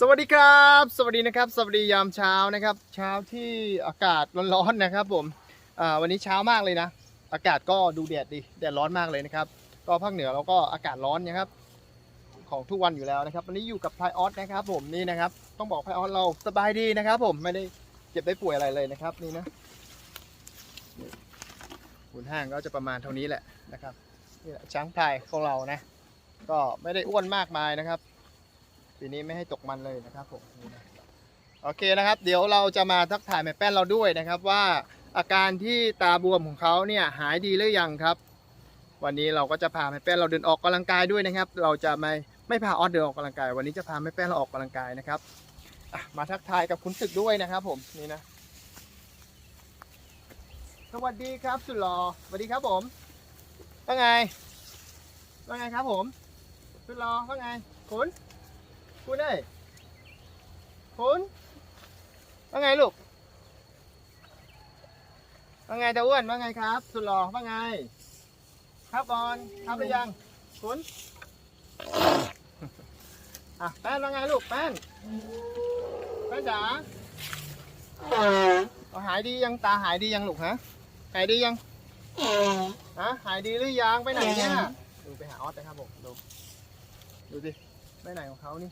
สวัสดีครับ สวัสดีนะครับ สวัสดียามเช้านะครับ เช้าที่อากาศร้อนๆนะครับผมวันนี้เช้ามากเลยนะ อากาศก็ดูแดดดีแดดร้อนมากเลยนะครับ ก็ภาคเหนือเราก็อากาศร้อนนะครับ ของทุกวันอยู่แล้วนะครับ วันนี้อยู่กับไพออสนะครับ ผมนี่นะครับ ต้องบอกไพออสเราสบายดีนะครับ ผมไม่ได้เจ็บได้ป่วยอะไรเลยนะครับ นี่นะหุ่นห้างก็จะประมาณเท่านี้แหละนะครับนี่แหละช้างพลายของเรานะ ก็ไม่ได้อ้วนมากมายนะครับ ปีนี้ไม่ให้ตกมันเลยนะครับผมโอเคนะครับ เดี๋ยวเราจะมาทักทายแม่แป้นเราด้วยนะครับว่าอาการที่ตาบวมของเขาเนี่ยหายดีหรือยังครับ วันนี้เราก็จะพาแม่แป้นเราเดินออกกำลังกายด้วยนะครับ เราจะไม่ไม่พาออสเดินออกกำลังกาย วันนี้จะพาแม่แป้นเราออกกำลังกายนะครับมาทักทายกับคุณศึกด้วยนะครับ ผมนี่นะสวัสดีครับสุดหล่อสวัสดีครับผมว่าไงว่าไงครับผมสุดหล่อว่าไงคุณ คุณเอ้ยคุณว่าไงลูก ว่าไงตาอ้วน ว่าไงครับ สุดหล่อว่าไง ครับบอลครับหรือยัง คุณ อะ แป้นว่าไงลูก แป้น แป้นจ๋าเอาหายดียังตาหายดียังลูกฮะ หายดียังฮะหายดีหรือยัง ไปไหนเนี่ย ดูไปหาออสนะครับผม ดู ดูสิ ไปไหนของเขานี่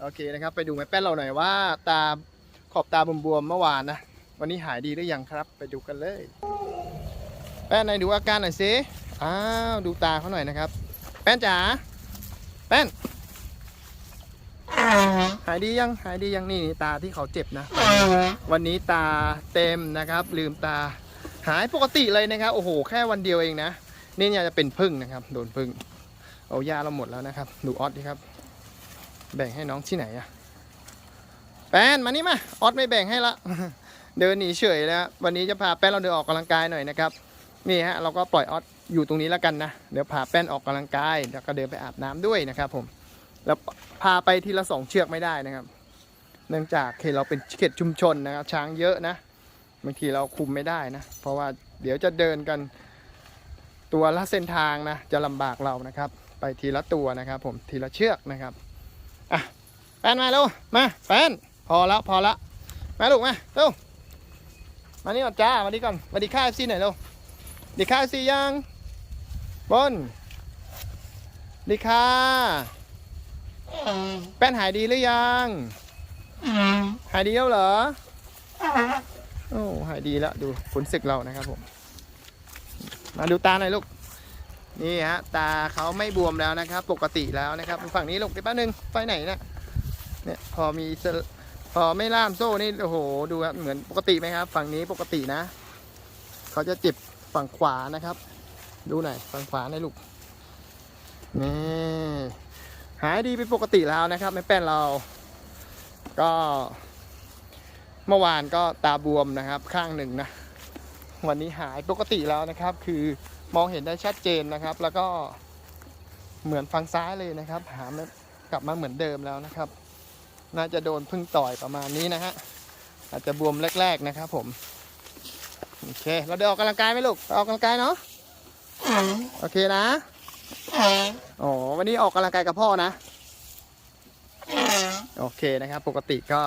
โอเคนะครับ ไปดูแม่แป้นเราหน่อยว่า ตาขอบตาบวมๆเมื่อวานนะ วันนี้หายดีหรือยังครับ ไปดูกันเลย แป้นไหนดูอาการหน่อยสิอ้าวดูตาเขาหน่อยนะครับ แป้นจ๋าแป้น หายดียังหายดียังนี่นี่ตาที่เขาเจ็บนะ วันนี้ตาเต็มนะครับ ลืมตาหายปกติเลยนะครับ โอ้โห แค่วันเดียวเองนะ นี่เนี่ยจะเป็นพึ่งนะครับ โดนพึ่งเอายาเราหมดแล้วนะครับ ดูออสดิครับ แบ่งให้น้องที่ไหนอะแป้นมานี่มาออสไม่แบ่งให้ละ เดินหนีเฉยแล้ววันนี้จะพาแป้นเราเดินออกกำลังกายหน่อยนะครับนี่ฮะเราก็ปล่อยออสอยู่ตรงนี้แล้วกันนะเดี๋ยวพาแป้นออกกำลังกายแล้วก็เดินไปอาบน้ำด้วยนะครับ ผมแล้วพาไปทีละสองเชือกไม่ได้นะครับ เนื่องจากเขตเราเป็นเขตชุมชนนะครับ ช้างเยอะนะบางทีเราคุมไม่ได้นะ เพราะว่าเดี๋ยวจะเดินกันตัวละเส้นทางนะจะลำบากเรานะครับ ไปทีละตัวนะครับ ผมทีละเชือกนะครับ แป้นมาเร็วมาแป้นพอแล้วพอและมาลูกมาเร็วมานี่ก่อนจ้ามาดีก่อนมาดีค่าซีหน่อยเร็วดีค่าซียังบนดีค่าแป้นหายดีหรือยังหายดีแล้วเหรอโอ้หายดีแล้วดูผลศึกเรานะครับผม มาดูตาหน่อยลูกนี่ฮะตาเขาไม่บวมแล้วนะครับ ปกติแล้วนะครับฝั่งนี้ลูกเดี๋ยวแป๊บนึงไปไหนเนะ เนี่ยพอมีพอไม่ล่ามโซ่นี่โอ้โหดูครับเหมือนปกติไหมครับ ฝั่งนี้ปกตินะ เขาจะเจ็บฝั่งขวานะครับ ดูหน่อยฝั่งขวาหน่อยลูกนี่หายดีเป็นปกติแล้วนะครับไม่แป้นเรา ก็ เมื่อวานก็ตาบวมนะครับ ข้างหนึ่งนะวันนี้หายปกติแล้วนะครับ คือมองเห็นได้ชัดเจนนะครับ แล้วก็เหมือนฝั่งซ้ายเลยนะครับ หามกลับมาเหมือนเดิมแล้วนะครับ น่าจะโดนพึ่งต่อยประมาณนี้นะฮะ อาจจะบวมแรก ๆนะครับผม โอเค เราเดินออกกำลังกายไหมลูกออกกำลังกายเนาะโอเคนะอ๋อวันนี้ออกกำลังกายกับพ่อนะ โอเคนะครับ ปกติก็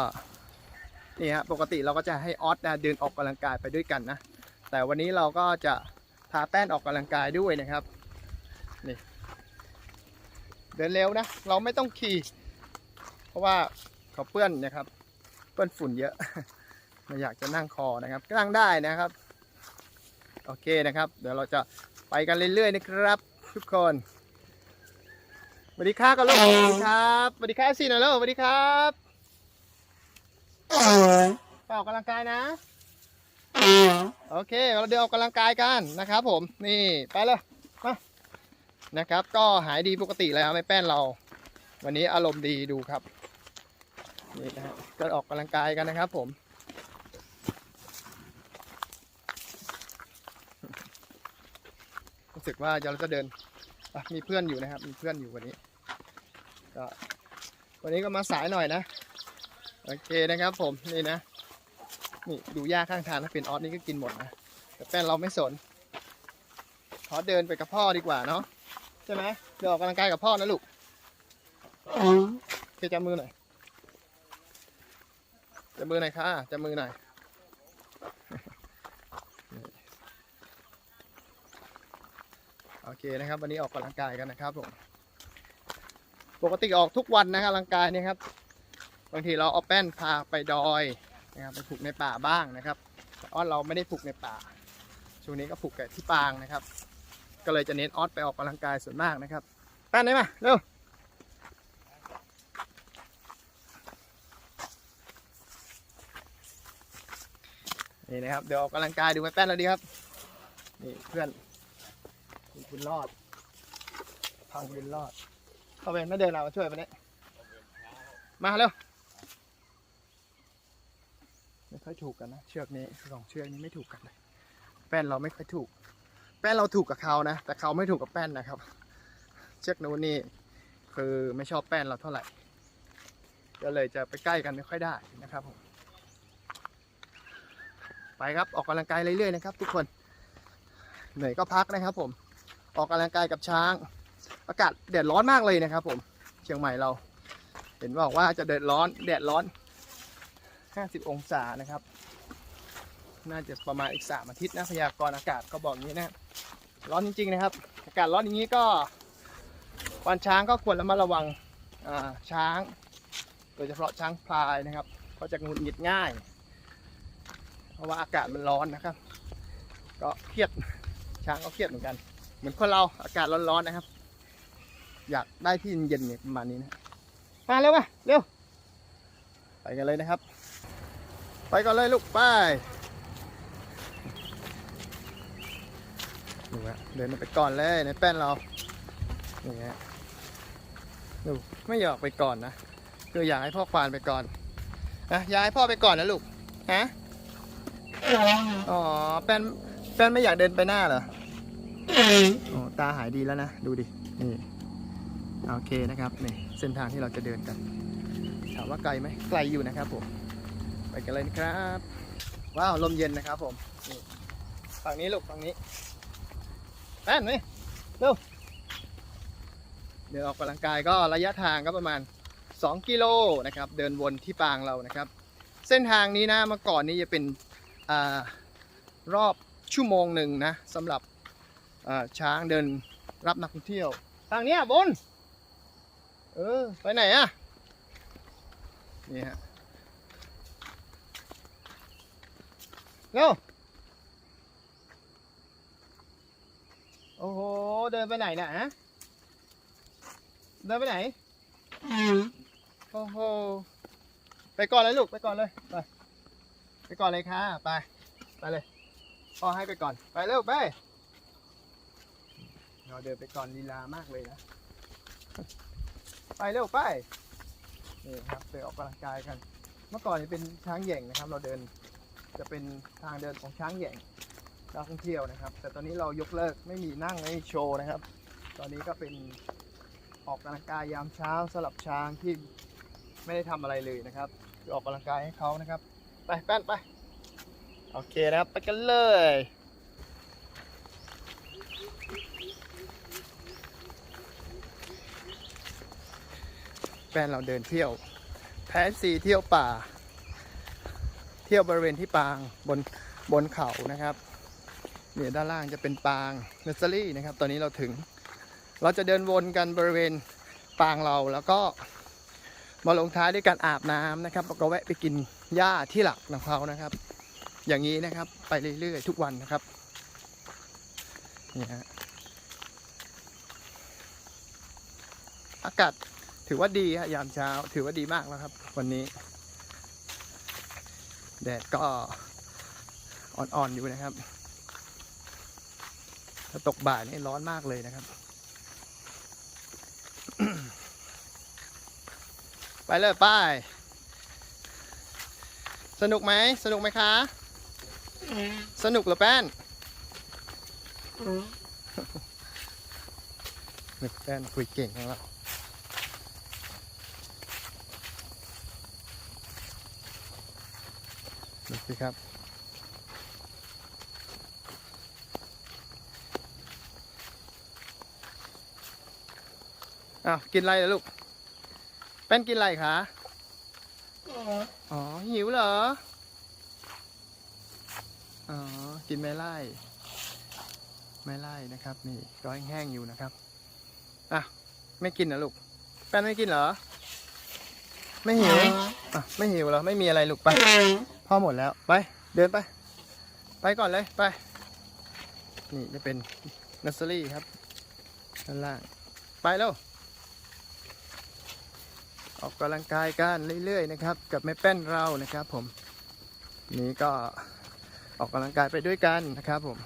นี่ฮะปกติเราก็จะให้ออสนะเดินออกกำลังกายไปด้วยกันนะ แต่วันนี้เราก็จะพาแป้นออกกำลังกายด้วยนะครับนี่เดินเร็วนะ เราไม่ต้องขี่ เพราะว่า เขาเปื้อนนะครับ เปื้อนฝุ่นเยอะ ไม่อยากจะนั่งคอนะครับก็นั่งได้นะครับ โอเคนะครับ เดี๋ยวเราจะไปกันเรื่อยๆนะครับ ทุกคนสวัสดีครับกันลูกสวัสดีครับสวัสดีครับซีหน่อยลูกสวัสดีครับไปออกกำลังกายนะโอเค เราเดินออกกำลังกายกันนะครับ ผมนี่ไปเลยมานะครับ ก็หายดีปกติแล้วไม่แป้นเรา วันนี้อารมณ์ดีดูครับ นี่นะฮะก็ออกกำลังกายกันนะครับผม รู้สึกว่าเราจะเดินอะมีเพื่อนอยู่นะครับ มีเพื่อนอยู่วันนี้ ก็วันนี้ก็มาสายหน่อยนะ โอเคนะครับผมนี่นะ นี่ดูหญ้าข้างทางถ้าเป็นออสนี่ก็กินหมดนะ แต่แป้นเราไม่สน ขอเดินไปกับพ่อดีกว่าเนาะใช่ไหมเดินออกกำลังกายกับพ่อนะลูกโอเคจับมือหน่อย จะมือหน่อยค่ะจะมือหน่อยโอเคนะครับ วันนี้ออกกำลังกายกันนะครับผมปกติออกทุกวันนะครับกำลังกายเนี่ยครับ บางทีเราเอาแป้นพาไปดอยนะครับไปผูกในป่าบ้างนะครับแต่ออสเราไม่ได้ผูกในป่า ช่วงนี้ก็ผูกแต่ที่ปางนะครับ ก็เลยจะเน้นออสไปออกกำลังกายส่วนมากนะครับแป้นได้มาเร็ว นี่นะครับ เดี๋ยวออกกำลังกายดูไหมแป้นเราดีครับ นี่เพื่อนคุณบุญรอด พังบุญรอด เข้าไปไม่เดินเรามาช่วยมันเนี่ยมาเร็ว ไม่ค่อยถูกกันนะ เชือกนี้สองเชือกนี้ไม่ถูกกันเลย แป้นเราไม่ค่อยถูก แป้นเราถูกกับเขานะ แต่เขาไม่ถูกกับแป้นนะครับ เชือกนู้นนี่คือไม่ชอบแป้นเราเท่าไหร่ ก็เลยจะไปใกล้กันไม่ค่อยได้นะครับผม ไปครับออกกำลังกายเรื่อยๆนะครับ ทุกคนเหนื่อยก็พักนะครับ ผมออกกำลังกายกับช้าง อากาศแดดร้อนมากเลยนะครับ ผมเชียงใหม่เรา เห็นบอกว่าจะเดือดร้อนแดดร้อน 50 องศานะครับ น่าจะประมาณอีก 3 อาทิตย์นะพยากรณ์อากาศก็บอกอย่างนี้นะร้อนจริง ๆ นะครับ อากาศร้อนอย่างนี้ก็วันช้างก็ควรระมัดระวังช้าง โดยเฉพาะช้างพลายนะครับเขาจะงุดหงิดง่าย ราะว่าอากาศมันร้อนนะครับ ก็เครียดช้างก็เครียดเหมือนกัน เหมือนคนเราอากาศร้อนๆนะครับ อยากได้ที่เย็นๆประมาณนี้นะมาเร็วมาเร็วไปกันเลยนะครับ ไปก่อนเลยลูกไปดูฮะเดินไปก่อนเลยในแป้นเรานี่ฮะดูไม่อยากไปก่อนนะคืออยากให้พ่อควานไปก่อนนะอยากให้พ่อไปก่อนนะลูกฮะ อ๋อ แป้น แป้นไม่อยากเดินไปหน้าเหรอโอ๋อตาหายดีแล้วนะ ดูดิ นี่ โอเคนะครับนี่เส้นทางที่เราจะเดินกัน ถามว่าไกลไหม ไกลอยู่นะครับผม ไปกันเลยนะครับ ว้าว ลมเย็นนะครับผมนี่ฝั่งนี้ลูกฝั่งนี้แป้นไหมเร็วเดินออกกำลังกายก็ระยะทางก็ประมาณ 2 กิโลนะครับ เดินวนที่ปางเรานะครับ เส้นทางนี้นะเมื่อก่อนนี้จะเป็น รอบชั่วโมงหนึ่งนะสำหรับอ่าช้างเดินรับนักท่องเที่ยว ทางเนี้ยบน เออ ไปไหนอะนี่ฮะเร็วโอ้โห เดินไปไหนน่ะฮะ เดินไปไหน โอ้โห ไปก่อนเลยลูก ไปก่อนเลย ไป ไปก่อนเลยค่ะไปไปเลยพ่อให้ไปก่อนไปเร็วไปเราเดินไปก่อนลีลามากเลยนะไปเร็วไปนี่ครับไปออกกำลังกายกัน เมื่อก่อนนี่เป็นช้างแย่งนะครับ เราเดินจะเป็นทางเดินของช้างแย่งนักท่องเที่ยวนะครับ แต่ตอนนี้เรายกเลิกไม่มีนั่งไม่มีโชว์นะครับ ตอนนี้ก็เป็นออกกำลังกายยามเช้าสลับช้างที่ไม่ได้ทำอะไรเลยนะครับคือออกกำลังกายให้เขานะครับ ไปแป้นไป โอเคนะครับ ไปกันเลยแฟนเราเดินเที่ยว แพนซีเที่ยวป่า เที่ยวบริเวณที่ปางบนบนเขานะครับ เนี่ยด้านล่างจะเป็นปางเนสซอรี่นะครับ ตอนนี้เราถึง เราจะเดินวนกันบริเวณปางเราแล้วก็มาลงท้ายด้วยการอาบน้ำนะครับแล้วก็แวะไปกิน หญ้าที่หลักของเขานะครับ อย่างนี้นะครับไปเรื่อยๆทุกวันนะครับนี่ฮะอากาศถือว่าดีฮะยามเช้า ถือว่าดีมากแล้วครับ วันนี้ แดดก็อ่อนๆอยู่นะครับ ถ้าตกบ่ายนี่ร้อนมากเลยนะครับ ไปเลยไป สนุกไหม สนุกไหมคะ สนุกเหรือแป้นนึกแป้นคุยเก่งของเราดูสิครับ อ้าว กินอะไรล่ะลูก แป้นกินอะไรคะ อ๋อ หิวเหรอ อ๋อ กินไม้ไล่ ไม้ไล่นะครับ นี่ก็แห้งๆอยู่นะครับ อะ ไม่กินนะลูก แป้นไม่กินเหรอ ไม่หิว อะ ไม่หิวเหรอ ไม่มีอะไรลูกไป พ่อหมดแล้ว ไป เดินไป ไปก่อนเลย ไป นี่จะเป็นนัสซอรี่ครับด้านล่าง ไปแล้ว ออกกำลังกายกันเรื่อยๆนะครับ กับแม่แป้นเรานะครับ ผม นี่ก็ออกกำลังกายไปด้วยกันนะครับผม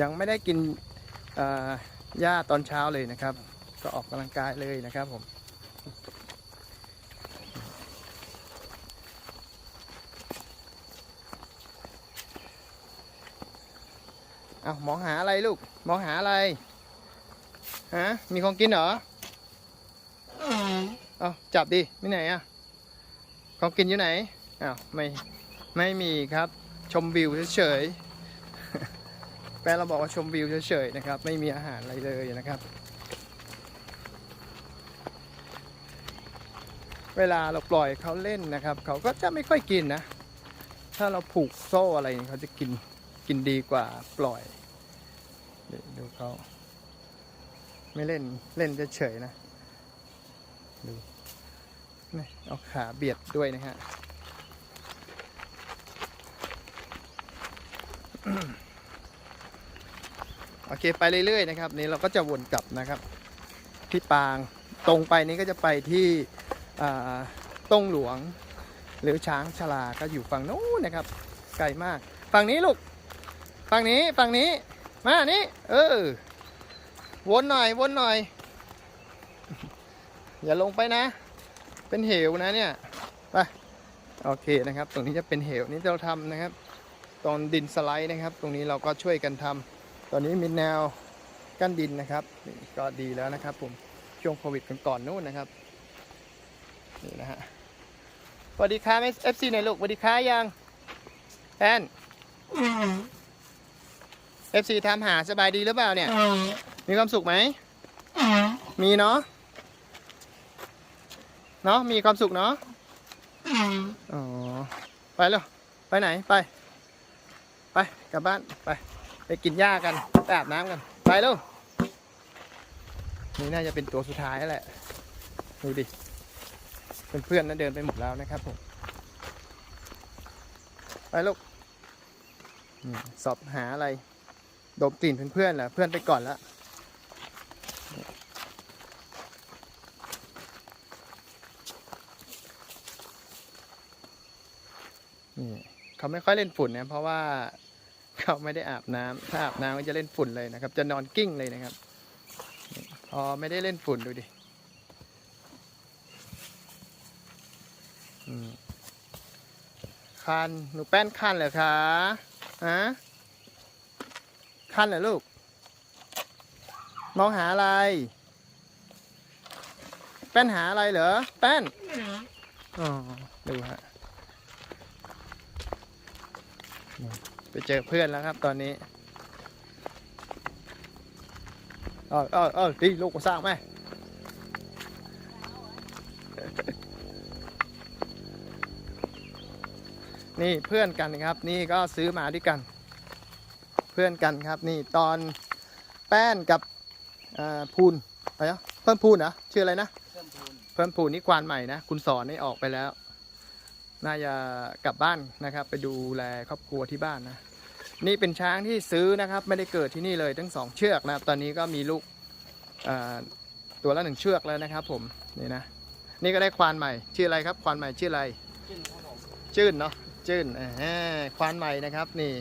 ยังไม่ได้กินหญ้าตอนเช้าเลยนะครับ ก็ออกกำลังกายเลยนะครับผม เอามองหาอะไรลูก มองหาอะไร ฮะ มีของกินเหรอเอาจับดิไม่ไหนอะของกินอยู่ไหนอ้าวไม่ ไม่มีครับ ชมวิวเฉยๆแปลเราบอกว่าชมวิวเฉยๆนะครับ ไม่มีอาหารอะไรเลยนะครับ เวลาเราปล่อยเขาเล่นนะครับ เขาก็จะไม่ค่อยกินนะ ถ้าเราผูกโซ่อะไรเขาจะกิน กินดีกว่าปล่อยเดี๋ยวดูเขาไม่เล่นเล่นจะเฉยนะ ดูนี่เอาขาเบียดด้วยนะฮะโอเคไปเรื่อยๆนะครับ นี่เราก็จะวนกลับนะครับ ที่ปางตรงไปนี้ก็จะไปที่ต้งหลวง หรือช้างชลาก็อยู่ฝั่งนู้นนะครับ ไกลมาก ฝั่งนี้ลูก ฝั่งนี้ฝั่งนี้ มานี่เออ วนหน่อย วนหน่อย อย่าลงไปนะ เป็นเหวนะเนี่ย ไป โอเคนะครับ ตรงนี้จะเป็นเหวนี่เราทำนะครับ ตอนดินสไลด์นะครับ ตรงนี้เราก็ช่วยกันทำ ตอนนี้มีแนวกั้นดินนะครับนี่ก็ดีแล้วนะครับผม ช่วงโควิดก่อนๆนู้นนะครับ นี่นะฮะสวัสดีค่ะเอฟซีหน่อยลูกสวัสดีค่ะยังแอน เอฟซีทำหาสบายดีหรือเปล่าเนี่ย มีความสุขไหม มีเนาะ เนาะ มีความสุขเนาะอ๋อ ไปเลยไปไหน ไป ไป กลับบ้าน ไป ไปกินหญ้ากันไปอาบน้ำกัน ไปเร็วนี่น่าจะเป็นตัวสุดท้ายแล้วแหละ ดูดิ เพื่อนๆนั้นเดินไปหมดแล้วนะครับผม ไปลูกอืมสอบหาอะไร ดมกลิ่นเพื่อนๆแหละเพื่อนไปก่อนแล้วนี่เขาไม่ค่อยเล่นฝุ่นนะเพราะว่าเขาไม่ได้อาบน้ำถ้าอาบน้ำก็จะเล่นฝุ่นเลยนะครับ จะนอนกิ้งเลยนะครับพอไม่ได้เล่นฝุ่นดูดิคันหนูแป้นคันเหรอคะฮะ คันเหรอลูก มองหาอะไร แป้นหาอะไรเหรอ แป้นอ๋อดูฮะไปเจอเพื่อนแล้วครับตอนนี้เออเออเออดีลูกก็สร้างไหมนี่เพื่อนกันครับ นี่ก็ซื้อมาด้วยกัน เพื่อนกันครับ นี่ตอนแป้นกับอ่าพูนอะไรนะเพิ่มพูนเหรอชื่ออะไรนะ เพิ่มพูนเพิ่มพูนนี่ควานใหม่นะ คุณสอนนี่ออกไปแล้ว น่าจะกลับบ้านนะครับ ไปดูแลครอบครัวที่บ้านนะ นี่เป็นช้างที่ซื้อนะครับ ไม่ได้เกิดที่นี่เลยทั้งสองเชือกนะครับ ตอนนี้ก็มีลูกอ่าตัวละหนึ่งเชือกแล้วนะครับ ผมนี่นะ นี่ก็ได้ควานใหม่ ชื่ออะไรครับ ควานใหม่ชื่ออะไรขึ้นครับผมจื้นเนาะจื้นอ่าควานใหม่นะครับ นี่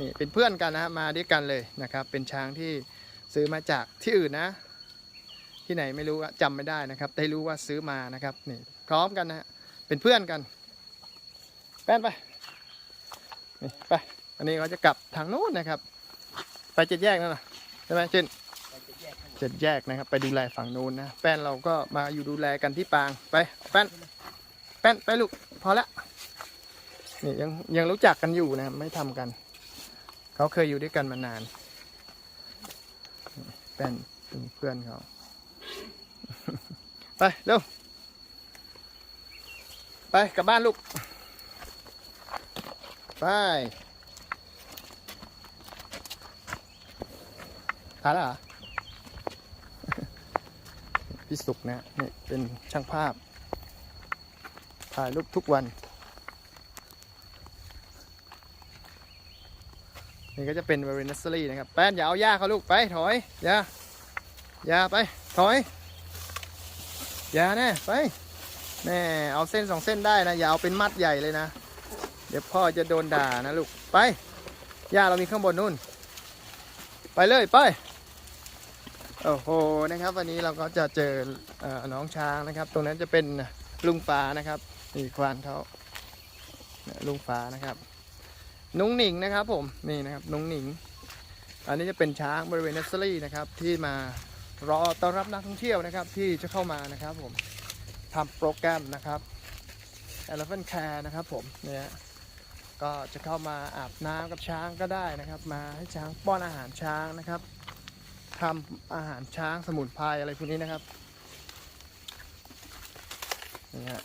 นี่เป็นเพื่อนกันนะฮะมาด้วยกันเลยนะครับ เป็นช้างที่ซื้อมาจากที่อื่นนะ ที่ไหนไม่รู้อะจำไม่ได้นะครับ ได้รู้ว่าซื้อมานะครับนี่พร้อมกันนะฮะเป็นเพื่อนกัน แป้นไปนี่ไปอันนี้เขาจะกลับทางนู้นนะครับ ไปเจ็ดแยกนั่นนะใช่ไหมจื้นเราจะแยกให้หมดเจ็ดแยกนะครับ ไปดูแลฝั่งนู้นนะแป้นเราก็มาอยู่ดูแลกันที่ปางไปแป้นแป้นไปลูกพอละนี่ยังยังรู้จักกันอยู่นะครับไม่ทำกัน เขาเคยอยู่ด้วยกันมานานแป้นเป็นเพื่อนเขา ไป เร็ว ไป กลับบ้านลูก ไปหาแล้วเหรอพี่สุกนะนี่เป็นช่างภาพ ถ่ายรูปทุกวัน นี่ก็จะเป็นเวอร์นัสซี่นะครับ แป้นอย่าเอาหญ้าเขาลูกไปถอยอย่าอย่าไปถอยอย่าแน่ไปแน่เอาเส้นสองเส้นได้นะ อย่าเอาเป็นมัดใหญ่เลยนะ เดี๋ยวพ่อจะโดนด่านะลูกไปหญ้าเรามีข้างบนนู่น ไปเลยไปโอ้โหนะครับ วันนี้เราก็จะเจอเออน้องช้างนะครับ ตรงนั้นจะเป็นลุงฟ้านะครับนี่ควานเขาลุงฟ้านะครับ นุ้งหนิงนะครับ ผมนี่นะครับนุ้งหนิง อันนี้จะเป็นช้างบริเวณเนสเซอรี่นะครับ ที่มารอต้อนรับนักท่องเที่ยวนะครับ ที่จะเข้ามานะครับ ผมทำโปรแกรมนะครับ Elephant Care นะครับ ผมเนี่ยก็จะเข้ามาอาบน้ำกับช้างก็ได้นะครับ มาให้ช้างป้อนอาหารช้างนะครับทำอาหารช้างสมุนไพรอะไรพวกนี้นะครับนี่ฮะ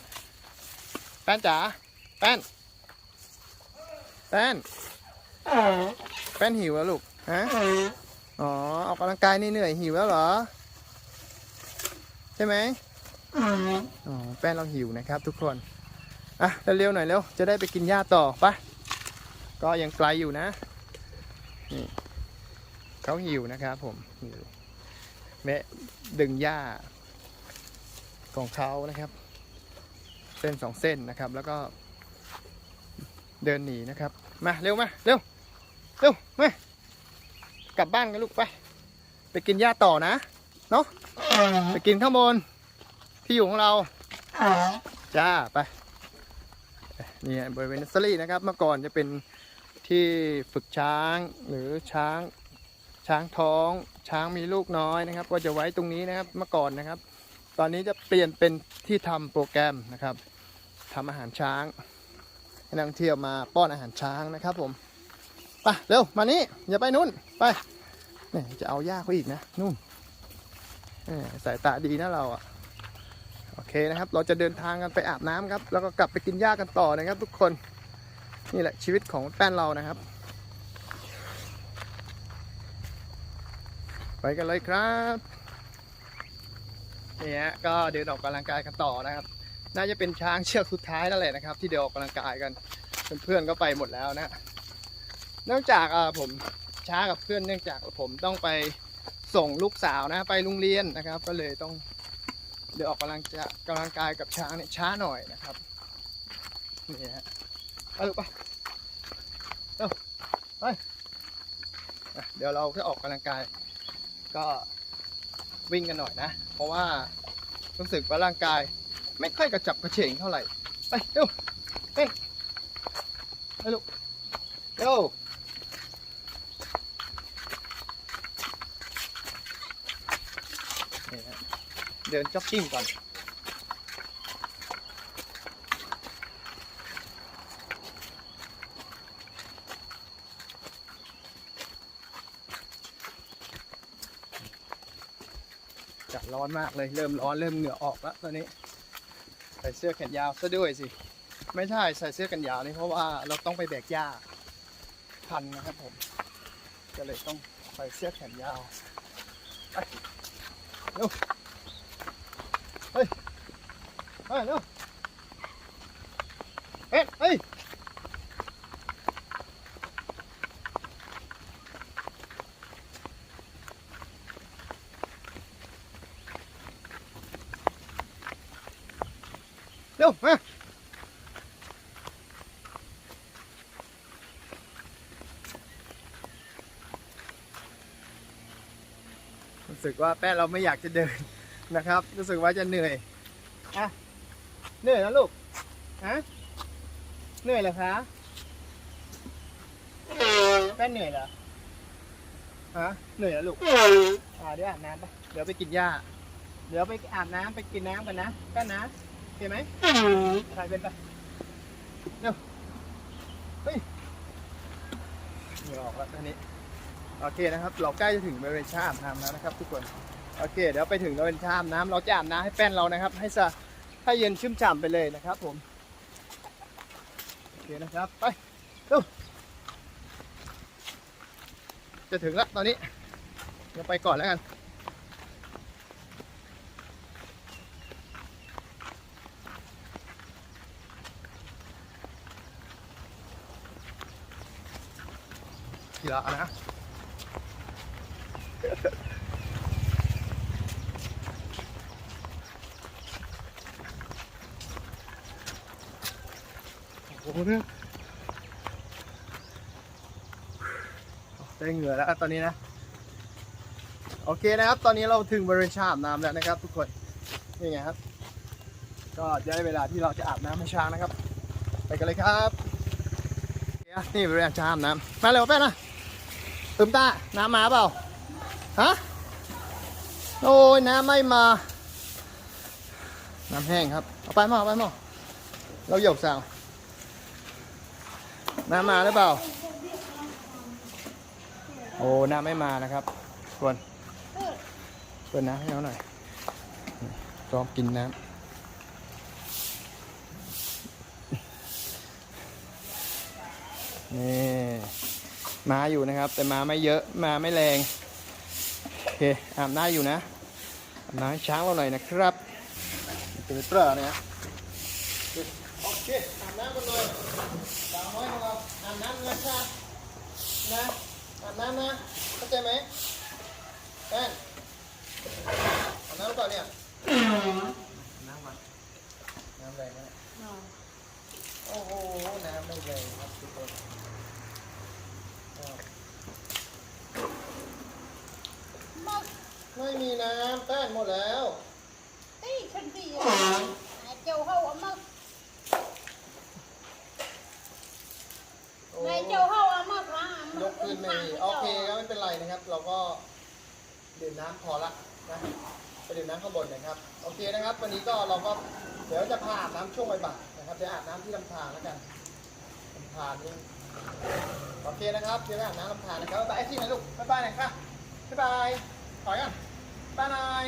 แป้นจ๋าแป้น แป้นแป้นหิวแล้วลูกฮะอ๋อออกกำลังกายนี่เหนื่อยหิวแล้วเหรอ ใช่ไหมอ๋อแป้นเราหิวนะครับ ทุกคนอะเร็วๆหน่อยเร็วจะได้ไปกินหญ้าต่อไปะก็ยังไกลอยู่นะนี่เขาหิวนะครับผมหิวแม่ดึงหญ้าของเขานะครับ เส้นสองเส้นนะครับ แล้วก็ เดินหนีนะครับ มาเร็วมาเร็วเร็วมากลับบ้านกันลูกไป ไปกินหญ้าต่อนะเนาะไปกินข้างบนที่อยู่ของเราจ้าไปนี่บริเวณนัสซี่นะครับ เมื่อก่อนจะเป็นที่ฝึกช้างหรือช้างช้างท้อง ช้างมีลูกน้อยนะครับ ก็จะไว้ตรงนี้นะครับเมื่อก่อนนะครับ ตอนนี้จะเปลี่ยนเป็นที่ทำโปรแกรมนะครับทำอาหารช้าง ให้นักท่องเที่ยวมาป้อนอาหารช้างนะครับผมไปเร็วมานี่อย่าไปนู่นไปเนี่ยจะเอาหญ้าเขาอีกนะนู่นสายตาดีนะเราอะโอเคนะครับ เราจะเดินทางกันไปอาบน้ำครับ แล้วก็กลับไปกินหญ้ากันต่อนะครับ ทุกคนนี่แหละชีวิตของแป้นเรานะครับ ไปกันเลยครับเนี่ฮะก็เดินออกกำลังกายกันต่อนะครับ น่าจะเป็นช้างเชือกสุดท้ายนั่นแหละนะครับ ที่เดินออกกำลังกายกันเพื่อนๆก็ไปหมดแล้วนะเนื่องจากอ่าผมช้ากับเพื่อนเนื่องจากผมต้องไปส่งลูกสาวนะไปโรงเรียนนะครับ ก็เลยต้องเดินออกกำลังจะกำลังกายกับช้างเนี่ยช้าหน่อยนะครับนี่ฮะไปลูกไปเร็วไปเดี๋ยวเราแค่ออกกำลังกาย ก็วิ่งกันหน่อยนะ เพราะว่ารู้สึกว่าร่างกาย ไม่ค่อยกระจับกระเฉงเท่าไหร่ ไปเร็วเฮ้ยไปลูกเร็วเดินจ็อกกิ้งก่อนจะร้อนมากเลย เริ่มร้อนเริ่มเหงื่อออกแล้วตอนนี้ ใส่เสื้อแขนยาวซะด้วยสิ ไม่ใช่ใส่เสื้อแขนยาวนี่เพราะว่าเราต้องไปแบกหญ้าพันนะครับผม ก็เลยต้องใส่เสื้อแขนยาวไปเร็วเฮ้ยไปเร็วเฮ้ยเฮ้ย ร็วมารู้สึกว่าแป้เราไม่อยากจะเดินนะครับ รู้สึกว่าจะเหนื่อยอะเหนื่อยนะลูกฮะเหนื่อยเหรอคะแป้เหนื่อยเหรอฮะเหนื่อยแล้วลูกอ่าเดี๋ยวอาบน้ำไปเดี๋ยวไปกินหญ้า เดี๋ยวไปอาบน้ำไปกินน้ำกันนะแป้นะ โอเคไหมใครเป็นไปเร็วเฮ้ยเหงื่อออกแล้วทีนี้ โอเคนะครับ เราใกล้จะถึงบริเวณชาอาบน้ำแล้วนะครับทุกคน โอเค เดี๋ยวไปถึงบริเวณชาอาบน้ำเราจะอาบน้ำให้แป้นเรานะครับ ให้สะให้เย็นชุ่มฉ่ำไปเลยนะครับ ผม โอเคนะครับ ไปดูจะถึงแล้วตอนนี้เดี๋ยวไปก่อนแล้วกัน ทีละนะโอ้โหเนี่ยได้เหงื่อแล้วตอนนี้นะ โอเคนะครับ ตอนนี้เราถึงบริเวณชาอาบน้ำแล้วนะครับ ทุกคนนี่ไงครับ ก็ได้เวลาที่เราจะอาบน้ำให้ช้างนะครับ ไปกันเลยครับนี่บริเวณชาอาบน้ำมาเร็วแป้นนะตึ มตา น้ำมาเปล่า ฮะ โอ้ย น้ำไม่มา น้ำแห้งครับ เอาไปม้อเอาไปม้อเราหยกสาว น้ำมาหรือเปล่า โอ้ น้ำไม่มานะครับควรเปิดน้ำให้เขาหน่อยพร้อมกินน้ำนี่ มาอยู่นะครับ แต่มาไม่เยอะมาไม่แรงโอเคอาบน้ำอยู่นะอาบน้ำให้ช้างเราหน่อยนะครับเป็นเตอร์เนี่ยโอเคอาบน้ำกันเลยสาวน้อยของเราอาบน้ำนะครับนะอาบน้ำนะเข้าใจไหมแป้นอาบน้ำก่อนเนี่ยน้ำมาน้ำแรงไหมเนี่ยโอ้โหน้ำไม่แรงครับทุกคนอ้าว ไม่มีน้ำแป้นหมดแล้ว Tí sinh gì vậy? À, châu hâu ở mất โอ้ Này châu hâu ở mất hả? ยกขึ้นไม่มีโอเคก็ไม่เป็นไรนะครับ เราก็ดื่มน้ำพอละนะไปดื่มน้ำข้างบนนะครับ โอเคนะครับ วันนี้ก็เราก็เดี๋ยวจะพาอาบน้ำช่วงบ่ายๆนะครับจะอาบน้ำที่ลำธารแล้วกันลำธารนี่โอเคนะครับเดี๋ยวไปอาบน้ำลำธารนะครับบ๊ายบายไอ้ที่ไหนลูกบ๊ายบายหน่อยค่ะบ๊ายบายถอยกัน บ๊ายบายหน่อย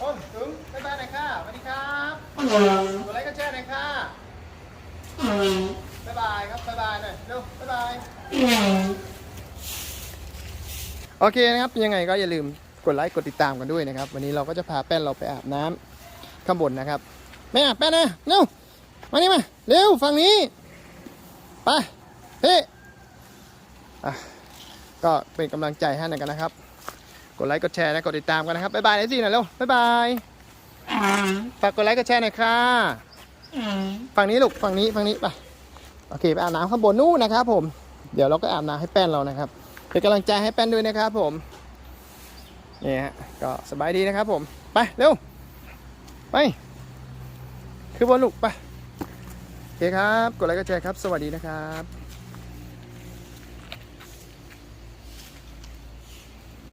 อ้ถึงบ๊ายบายหน่อยค่ะสวัสดีครับกดไลค์ก็แชร์หน่อยค่ะบ๊ายบายครับบ๊ายบายหน่อยเร็วบ๊ายบายโอเคนะครับยังไงก็อย่าลืมกดไลค์กดติดตามกันด้วยนะครับ วันนี้เราก็จะพาแป้นเราไปอาบน้ำข้างบนนะครับไม่อาบแป้นนะเร็วมานี่มาเร็วฝั่งนี้ไปพี่อะก็เป็นกำลังใจให้หน่อยกันนะครับ กดไลค์กดแชร์นะกดติดตามกันนะครับบ๊ายบายไอซี่หน่อยเร็วบ๊ายบายฝากกดไลค์กดแชร์หน่อยค่ะฝั่งนี้ลูกฝั่งนี้ฝั่งนี้ไปโอเคไปอาบน้ำข้างบนนู่นนะครับ ผมเดี๋ยวเราก็อาบน้ำให้แป้นเรานะครับเป็นกำลังใจให้แป้นด้วยนะครับ ผมนี่ฮะก็สบายดีนะครับ ผมไปเร็วไปคือบนลูกไปโอเคครับ กดไลค์กดแชร์ครับ สวัสดีนะครับ